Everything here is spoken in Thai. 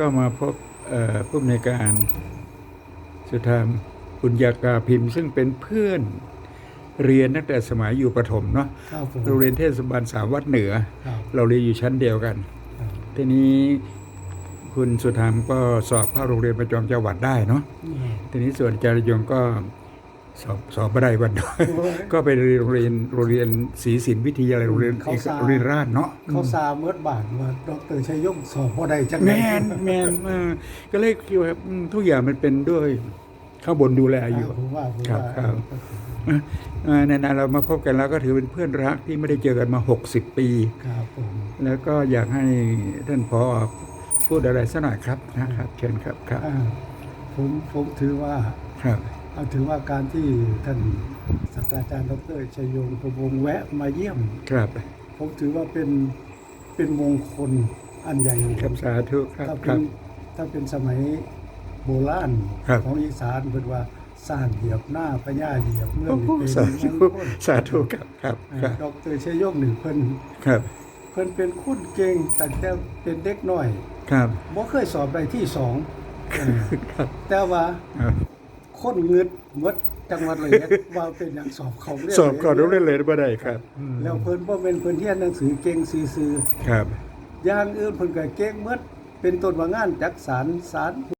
ก็มาพบเอ่อผู้อำนวยการสุธรรมบุญญากาพิมพ์ ซึ่งเป็นเพื่อนเรียนตั้งแต่สมัยอยู่ประถมเนาะครับผมโรงเรียนเทศบาลสามวัดเหนือครับเราเรียนอยู่ชั้นเดียวกันครับทีนี้คุณสุธรรมก็สอบเข้าโรงเรียนประจำจังหวัดได้เนาะอืมทีนี้ส่วนจารยงก็ สอบสอบไม่ได้วันดอยก็ไปเรียนโรงเรียนโรงเรียนศรีสินวิทยาลัยโรงเรียนเอกโรงเรียนราชเนาะเขาซาเมื่อบานว่าดรชัยยงสอบบ่ได้จังแมได๋นแมนเออก็เลยคิดว่าอืมทุกอย่างมันเป็นด้วยข้างบนดูแลอยู่ผมว่าผมครับว่าครับเออในนั้นเรามาพบกันแล้วก็ถือเป็นเพื่อนรักที่ไม่ได้เจอกันมา 60 ปีครับผมแล้วก็อยากให้ท่านพอพูดอะไรสักหน่อยครับนะครับ เชิญครับครับอ่าผมผมถือว่าครับเอา ถือว่าการที่ท่านศาสตราจารย์ดรชัยยงประวงศ์แวะมาเยี่ยมครับผมถือว่าเป็นเป็นมงคลอันใหญ่ครับสาธุครับถ้าคเป็รันบถ้าเป็นสมัยโบราณครับของอีสานเพิ่นว่าสร้างเหยียบหน้าพญาเหยียบเมืองโอ้โหนี่เป็นสาธุมงคลสาธุครับครับครับดรชัยยงหนึ่งเพิ่นครับ เพิ่นเป็นคนเก่งตั้งแต่เป็นเด็กน้อย ครับบ่เคยสอบได้ที่สองเออครับแต่ว่า ครับคนเงึดหมดจังหวัดเลยเนี่ยว่าเป็นอย่างสอบเขาเรียสอบก่อนรู้เล่นเลยไม่ได้ครับอืมแล้วเพิ่นบ่เป็นเพิ่นเรียนหนังสือเก่งซื่อครับๆอย่างอื่นเพิ่นก็เก่งหมดเป็นต้นว่างานจักสารสาร